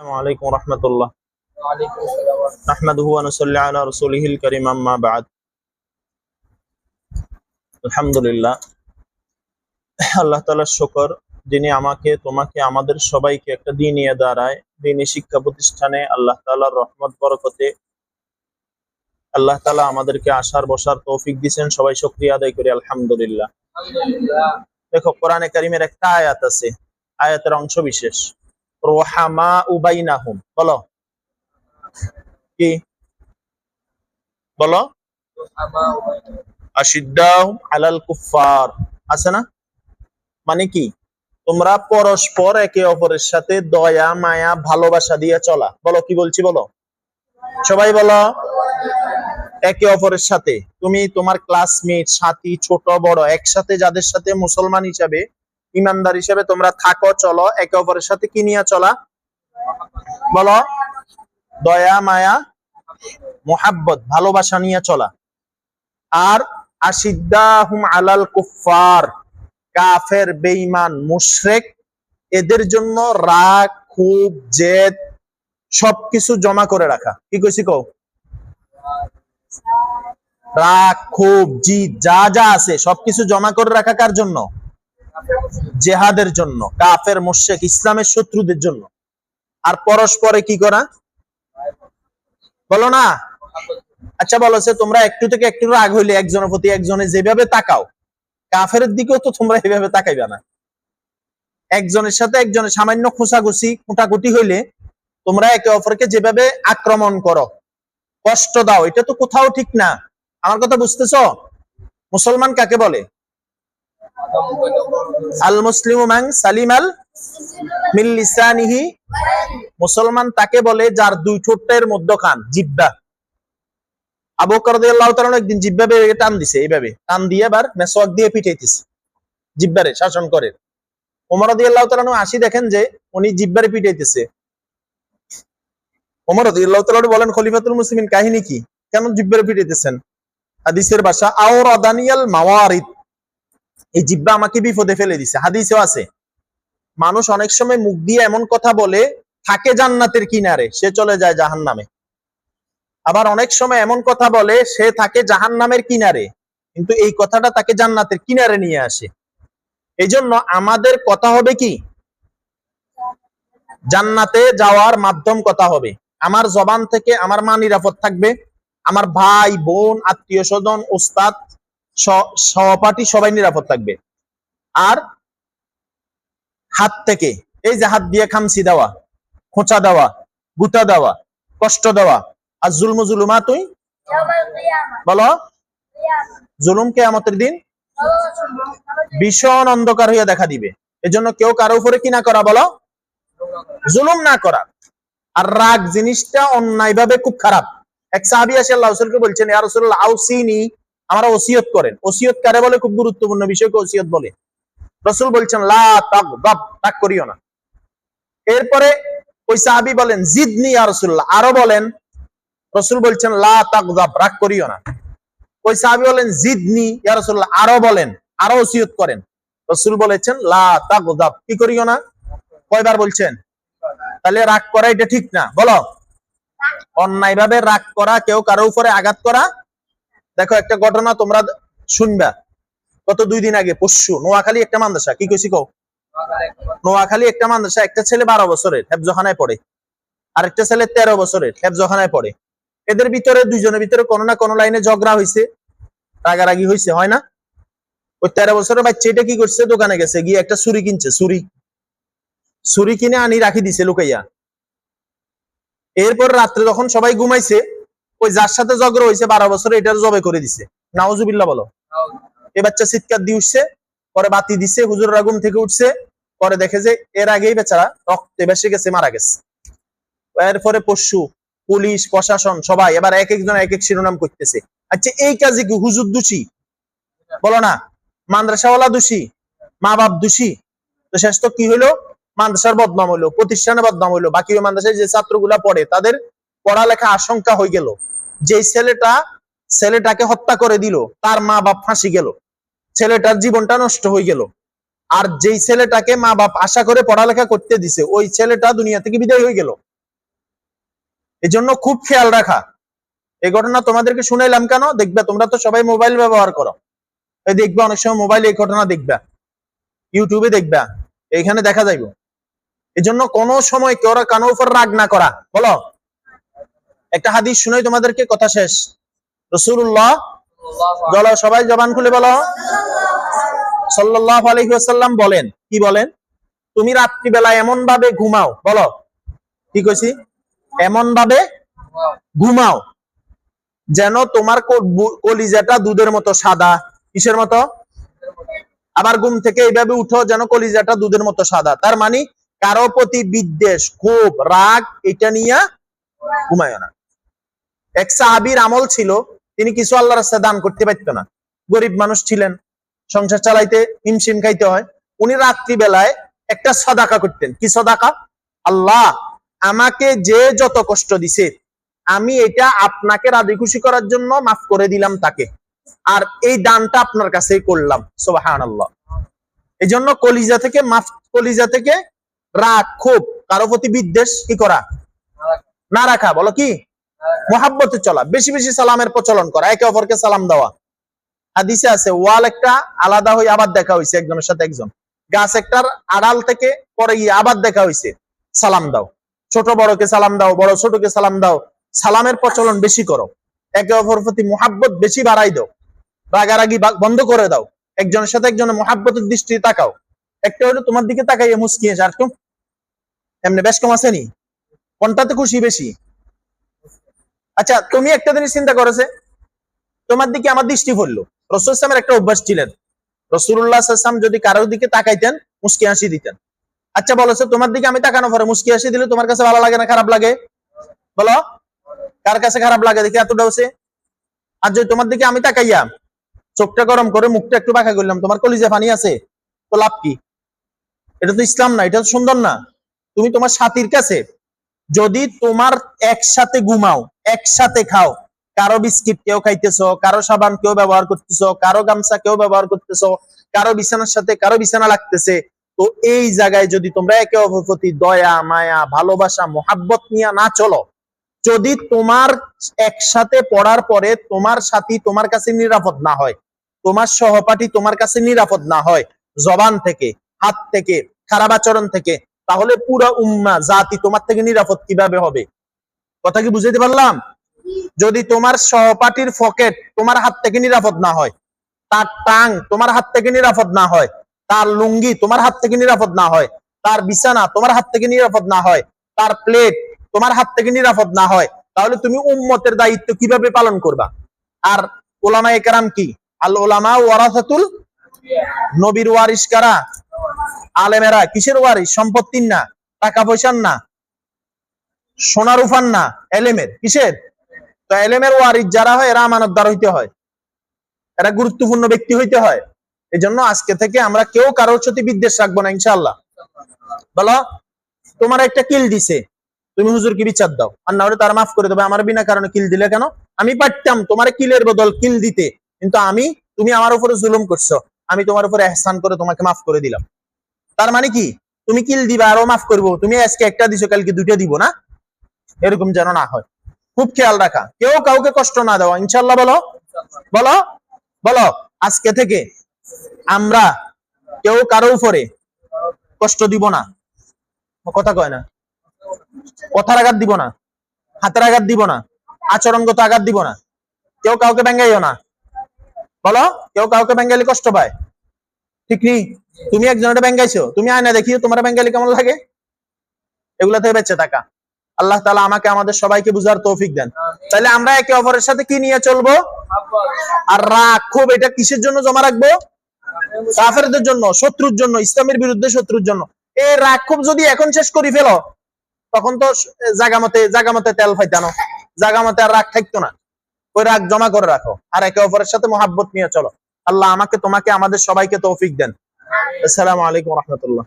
السلام عليكم ورحمة الله وعليكم السلام ورحمة نحمده ونصلي على رسوله الكريم أما بعد আলহামদুলিল্লাহ আল্লাহ তালার শকর যিনি আমাকে তোমাকে আমাদের সবাইকে একটা দিনিয়ে দাঁড়ায় দিনী শিক্ষা প্রতিষ্ঠানে আল্লাহ তালার রহমত বরকতে আল্লাহ তালা আমাদেরকে আসার বসার তৌফিক দিয়েছেন সবাই শুকরিয়া আদায় করি আলহামদুলিল্লাহ আলহামদুলিল্লাহ দেখো কোরআনে কারিমের একটা আয়াত আছে আয়াতের অংশ বিশেষ রোহামা উবাইনাহুম বলো। কি? বলো। আশিদ্দাহুম আলাল কুফার আছে না? মানে কি? তোমরা পরস্পর একে অপরের সাথে দয়া মায়া ভালোবাসা দিয়ে চলা। বলো কি বলছি বলো? সবাই বলো। একে অপরের সাথে। তুমি তোমার ক্লাসমেট সাথী ছোট বড় একসাথে যাদের সাথে মুসলমান হিসাবে ইমানদার হিসেবে তোমরা থাকো, চলো, একে অপরের সাথে কি নিয়ে চলা? বলো। দয়া, মায়া, মোহাব্বত, ভালোবাসা নিয়ে চলা। আর আশিদ্দাহুম আলাল কুফার কাফের, বেঈমান, মুশরিক, এদের জন্য রাগ খুব জেদ, সবকিছু জমা করে রাখা। কি কইছি কও? রাগ খুব জিদ, যা যা আছে, সবকিছু জমা করে রাখা কার জন্য? জেহাদের জন্য, কাফের, মুশরিক, ইসলামের শত্রুদের জন্য। আর পরস্পরে কি করা? বলো না। আচ্ছা বলো, সে তোমরা একটু থেকে একটু রাগ হইলে একজনের প্রতি একজনে যেভাবে তাকাও, কাফের দিকেও তো তোমরা এভাবে তাকাইবে না। একজনের সাথে একজনের সামান্য খোঁচাখুচি খুঁটাকুটি হইলে তোমরা একে অপরকে যেভাবে আক্রমণ করো, কষ্ট দাও, এটা তো কোথাও ঠিক না। আমার কথা বুঝতেছো? মুসলমান কাকে বলে? আল মুসলিম সালিম আল মিল লিসানিহি। মুসলমান তাকে বলে যার দুই ঠোঁটের তাআলা একদিন জিব্বা শাসন দেখেন যে উনি বলেন, খলিফাতুল মুসলিমিন, কাহিনী কি? কেন জিব্বারে পিটাইতেছেন? হাদিসের ভাষা, আওরাদানিয়াল মাওয়ারিদ। এই জিব্বা আমাকে বিপদে ফেলে দিছে। হাদিসেও আছে। মানুষ অনেক সময় মুখ দিয়ে এমন কথা বলে, থাকে জান্নাতের কিনারে, সে চলে যায় জাহান্নামে। আবার অনেক সময় এমন কথা বলে, সে থাকে জাহান্নামের কিনারে। কিন্তু এই কথাটা তাকে জান্নাতের কিনারে নিয়ে আসে। এই জন্য আমাদের কথা হবে কি? জান্নাতে যাওয়ার মাধ্যম কথা হবে। আমার জবান থেকে আমার মা নিরাপদ থাকবে। আমার ভাই, বোন আত্মীয় স্বজন ওস্তাদ সহপাঠী সবাই নিরাপদ থাকবে। আর হাত থেকে, এই যে হাত দিয়ে খামসি দেওয়া, খোঁচা দেওয়া গুটা দেওয়া, কষ্ট দেওয়া, আর জুলম জুলুমা তুই? বলো। জুলুম কে আমাদের দিন ভীষণ অন্ধকার হইয়া দেখা দিবে। এজন্য কেউ কারও উপরে কি না করা বলো? জুলুম না করা। আর রাগ জিনিসটা অন্যায় ভাবে খুব খারাপ। এক সাহাবি আসে আল্লাহ বলছেন ইয়ারসুল্লাহ আউসিনি। আমরা ওসিয়ত করেন। ওসিয়ত কারে বলে? খুব গুরুত্বপূর্ণ বিষয়কে ওসিয়ত বলে? রসুল বলছেন, লা করিও না। এরপরে ওই সাহাবি বলেন, জিদনি ইয়া রাসূলুল্লাহ আরও বলেন, রসুল বলছেন, লা তাগদাব রাগ করিও না। ওই সাহাবি বলেন, জিদনি ইয়া রাসূলুল্লাহ আরও বলেন, আরও ওসিয়ত করেন। রসুল বলেছেন, লা কি করিও না? কয়বার বলছেন? তাহলে রাগ করা এটা ঠিক না। বলো। অন্যায় ভাবে রাগ করা, কেউ কারও উপরে আঘাত করা দেখো, একটা ঘটনা তোমরা শুনবা। গত দুই দিন আগে, পরশু, নোয়াখালী একটা মাদ্রাসা, কি কইছি কও? নোয়াখালী একটা মাদ্রাসা, একটা ছেলে বারো বছরের, হেফজখানায় পড়ে। আরেকটা ছেলে তেরো বছরের, হেফজখানায় পড়ে। এদের ভিতরে, দুইজনের ভিতরে কোনো না কোনো লাইনে ঝগড়া হয়েছে রাগারাগি হয়েছে হয় না? ওই তেরো বছরের বাচ্চা এটা কি করছে? দোকানে গেছে, গিয়ে একটা ছুরি কিনছে, ছুরি। ছুরি কিনে আনি রাখি দিছে লুকাইয়া। এরপর রাত্রে যখন সবাই ঘুমাইছে ওই যার সাথে ঝগড়া হয়েছে বারো বছরে এটার জবে করে দিছে। নাওজুবিল্লাহ বলো। এ বাচ্চা চিৎকার দিয়ে উঠছে পরে বাতি দিছে হুজুররা ঘুম থেকে উঠছে পরে দেখে যে এর আগেই বেচারা রক্তে বেসে গেছে মারা গেছে। এরপরে পশু পুলিশ প্রশাসন সবাই এবার এক একজন এক এক শিরোনাম করতেছে। আচ্ছা এই কাজে কি হুজুর দোষী? বলো না। মাদ্রাসাওয়ালা দোষী? মা বাপ দোষী? তো শেষ তো কি হইল? মাদ্রাসার বদনাম হইল প্রতিষ্ঠানে বদনাম হইল। বাকি ওই মাদ্রাসায় যে ছাত্রগুলা পড়ে তাদের পড়ালেখা আশঙ্কা হয়ে গেল। যে ছেলেটা, ছেলেটাকে হত্যা করে দিল, তার মা বাপ ফাঁসি গেল। ছেলেটার জীবনটা নষ্ট হয়ে গেল। আর যেই ছেলেটাকে মা বাপ আশা করে পড়ালেখা করতে দিছে, ওই ছেলেটা দুনিয়া থেকে বিদায় হয়ে গেল। এই জন্য খুব খেয়াল রাখা। এই ঘটনা তোমাদেরকে শুনাইলাম কেন? দেখবে তোমরা তো সবাই মোবাইল ব্যবহার করো। এই দেখবে অনেক সময় মোবাইলে এই ঘটনা দেখবা। ইউটিউবে দেখবা। এইখানে দেখা যাইব। এই জন্য কোনো সময় কেউ কানো উপর রাগ না করা। বলো? একটা হাদিস শুনাই তোমাদেরকে কথা শেষ। রসুল্লাহ বলো সবাই জবান খুলে বলো। সাল্লাল্লাহু আলাইহি ওয়াসাল্লাম বলেন, কি বলেন? তুমি রাত্রিবেলা এমন ভাবে ঘুমাও, বলো। কি কইছি? এমন ভাবে ঘুমাও, যেন তোমার কলিজাটা দুধের মতো সাদা। কিসের মতো? আবার ঘুম থেকে এইভাবে উঠো যেন কলিজাটা দুধের মতো সাদা। তার মানে কারও প্রতি বিদ্বেষ, ক্ষোভ, রাগ, এটা নিয়ে ঘুমায় না। এক সাহাবীর আমল ছিল, তিনি কিছু আল্লাহর রাস্তায় দান করতে পারতো না। গরিব মানুষ ছিলেন, সংসার চালাইতে হিমশিম খাইতে হয়। উনি রাত্রি বেলায় একটা সদাকা করতেন। কি সদাকা? আল্লাহ, আমাকে যে যত কষ্ট দিছে, আমি এটা আপনাকে রাজি খুশি করার জন্য মাফ করে দিলাম তাকে। আর এই দানটা আপনার কাছেই করলাম। সোবাহান আল্লাহ এই জন্য কলিজা থেকে মাফ, কলিজা থেকে রাগ, ক্ষোভ, কারও প্রতি বিদ্বেষ কি করা? না রাখা। বলো কি? মোহাব্বতে চলা, বেশি বেশি সালামের প্রচলন করা, একে অপরকে সালাম দেওয়া। হাদিসে আছে, ওয়াল একটা আলাদা হয়ে আবার দেখা হয়েছে একজনের সাথে একজন। গাছ একটার আড়াল থেকে পরে গিয়ে আবার দেখা হয়েছে সালাম দাও। ছোট বড়কে সালাম দাও, বড় ছোটকে সালাম দাও। সালামের প্রচলন বেশি করো। একে অপর প্রতি মোহাব্বত বেশি বাড়াই দাও। রাগারাগি বন্ধ করে দাও। একজনের সাথে একজনের মোহাব্বতের দৃষ্টি তাকাও। একটা হলো তোমার দিকে তাকাইয়ে মুসকিয়েছে আর এমনি বেশ কম আসেনি কোনটাতে খুশি বেশি? আচ্ছা তুমি একটা জিনিস চিন্তা করেছে? তোমার দিকে আমার দৃষ্টি পড়ল। রসুল ইসলামের একটা অভ্যাস ছিলেন। রসুল্লাহ ইসলাম যদি কারোর দিকে তাকাইতেন, মুসকি হাসি দিতেন। আচ্ছা বলেছে তোমার দিকে আমি তাকানো পরে মুসকি হাসি দিলে তোমার কাছে ভালো লাগে না খারাপ লাগে? বলো, কার কাছে খারাপ লাগে? দেখি এতটা হচ্ছে আর যদি তোমার দিকে আমি তাকাইয়া চোখটা গরম করে মুখটা একটু বাঁকা করলাম, তোমার কলিজে পানি আছে, তো লাভ কি? এটা তো ইসলাম না, এটা তো সুন্দর না। তুমি তোমার সাথীর কাছে যদি তোমার একসাথে ঘুমাও, একসাথে খাও, কারও বিস্কিট কেউ খাইতেছো, কারও সাবান কেউ ব্যবহার করতেছো, কারও গামছা কেউ ব্যবহার করতেছো, কারও বিছানার সাথে কারও বিছানা লাগতেছে, তো এই জায়গায় যদি তোমরা একে অপর প্রতি দয়া, মায়া, ভালোবাসা, মোহাব্বত নিয়ে না চলো, যদি তোমার একসাথে পড়ার পরে তোমার সাথী তোমার কাছে নিরাপদ না হয়, তোমার সহপাঠী তোমার কাছে নিরাপদ না হয়, জবান থেকে, হাত থেকে, খারাপ আচরণ থেকে তাহলে পুরো উম্মা, জাতি তোমার থেকে নিরাপদ কীভাবে হবে? কথা কি বুঝাইতে পারলাম? যদি তোমার সহপাঠীর ফকেট তোমার হাত থেকে নিরাপদ না হয়, তার টাং তোমার হাত থেকে নিরাপদ না হয়, তার লুঙ্গি তোমার হাত থেকে নিরাপদ না হয়, তার বিছানা তোমার হাত থেকে নিরাপদ না হয়, তার প্লেট তোমার হাত থেকে নিরাপদ না হয়, তাহলে তুমি উম্মতের দায়িত্ব কীভাবে পালন করবা? আর ওলামা একরাম কি? আল ওলামা ওয়ারাসাতুল নবীর ওয়ারিস কারা? আলেমেরা কিসের ওয়ারিস সম্পত্তির না টাকা পয়সার না সোনা রুফান না, এলেমের। কিসের? তো এলেমের ওয়ারিস যারা হয়, এরা আমানতদার হইতে হয়। এরা গুরুত্বপূর্ণ ব্যক্তি হইতে হয়। এই জন্য আজকে থেকে আমরা কেউ কারোর সাথে বিদ্বেষ রাখব না, ইনশাআল্লাহ। বলো, তোমার একটা কিল দিছে। তুমি হুজুরকে বিচার দাও। আর না হলে তার মাফ করে দেবে। আমার বিনা কারণে কিল দিলে কেন? আমি পারতাম তোমার কিলের বদল কিল দিতে। কিন্তু আমি, তুমি আমার উপরে জুলুম করছ। আমি তোমার উপরে এহসান করে তোমাকে মাফ করে দিলাম। তার মানে কি? তুমি কিল দিবা আরও মাফ করব। তুমি আজকে একটা দিছো, কালকে দুইটা দিব না? এরকম যেন না হয়। খুব খেয়াল রাখা। কেউ কাউকে কষ্ট না দেওয়া। ইনশাল্লাহ বলো। বলো। বলো। আজকে থেকে আমরা কেউ কারও উপরে কষ্ট দিব না। কথা কয় না। কথার আঘাত দিব না। হাতের আঘাত দিব না। আচরণগত আঘাত দিব না। কেউ কাউকে ব্যাঙ্গাইও না। বলো। কেউ কাউকে ব্যাঙ্গাইলে কষ্ট পায়। ঠিক নেই? তুমি একজনটা ব্যাঙ্গাইছো তুমি আয়না দেখিও তোমার ব্যাঙ্গাইলে কেমন লাগে? এগুলা থেকে বেঁচে থাকা। আল্লাহ তালা আমাকে আমাদের সবাইকে বুঝার তৌফিক দেন। তাহলে আমরা একে অপরের সাথে কি নিয়ে চলবো? আর রাগ ক্ষোভ এটা কিসের জন্য জমা রাখব? কাফেরদের জন্য শত্রুর জন্য ইসলামের বিরুদ্ধে শত্রুর জন্য। এই রাগ ক্ষোভ যদি এখন শেষ করি ফেলো তখন তো জাগামতে জাগামতে তেল ফাইতানো। জাগামতে আর রাগ থাকতো না। ওই রাগ জমা করে রাখো। আর একে অপরের সাথে মোহাব্বত নিয়ে চলো। আল্লাহ আমাকে তোমাকে আমাদের সবাইকে তৌফিক দেন। আসসালামু আলাইকুম রহমতুল্লাহ।